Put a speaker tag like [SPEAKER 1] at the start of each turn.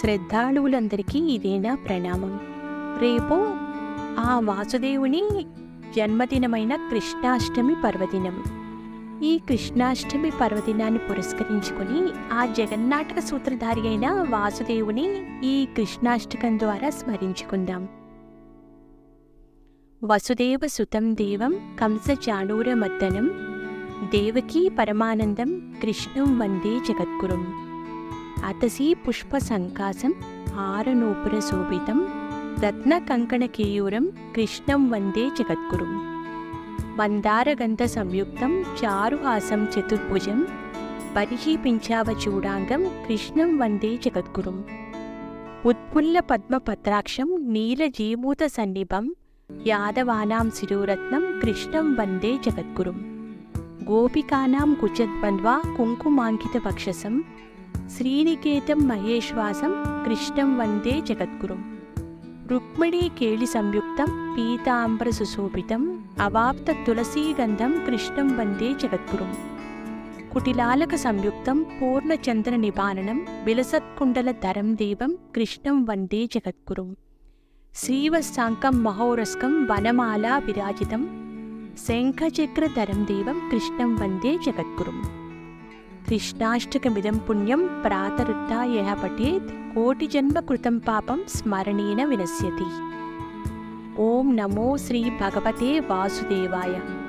[SPEAKER 1] శ్రద్ధాళువులందరికీ ఇదేనా ప్రణామం. రేపు ఆ వాసుదేవుని జన్మదినమైన కృష్ణాష్టమి పర్వదినం. ఈ కృష్ణాష్టమి పర్వదినాన్ని పురస్కరించుకొని ఆ జగన్నాటక సూత్రధారి అయిన వాసుదేవుని ఈ కృష్ణాష్టకం ద్వారా స్మరించుకుందాం. వసుదేవ సుతం దేవం కంస చాణూరమర్దనం దేవకీ పరమానందం కృష్ణం వందే జగద్గురుం. అతసీ పుష్ప సంకాసం హారనూపుర శోభితం రత్న కంకణ కృష్ణం వందే జగద్గురు. మందారగంధ సంయుక్తం చారుహాసం చతుర్భుజం పరిహీపించావ చూడాంగం కృష్ణం వందే జగద్గురుం. ఉత్పుల్ల పద్మపత్రాక్షం నీలజీమూత సన్నిభం యాదవానాం శిరోరత్నం కృష్ణం వందే జగద్గురుం. గోపికానాం కుచద్వన్వా కుంకుమాంకిత వక్షసం శ్రీనికేతం మహేశ్వాసం కృష్ణం వందే జగద్గురుం రుక్మిణీ కేళి సంయుక్తం పీతాంబర సుశోభితం అవాప్త తులసీగంధం కృష్ణం వందే జగద్గురుం కుటిలాలక సంయుక్తం పూర్ణచంద్ర నిపాననం విలసత్కుండల ధరం దేవం కృష్ణం వందే జగద్గురుం శ్రీవత్సాంకం మహోరస్కం వనమాలా విరాజితం శంఖచక్రధరం దేవం కృష్ణం వందే జగద్గురుం కృష్ణాష్టకమిదం పుణ్యం ప్రాతరుత్తా పఠేత్ కోటి జన్మ కృతం పాపం స్మరణేన వినశ్యతి. ఓం నమో శ్రీ భగవతే వాసుదేవాయ.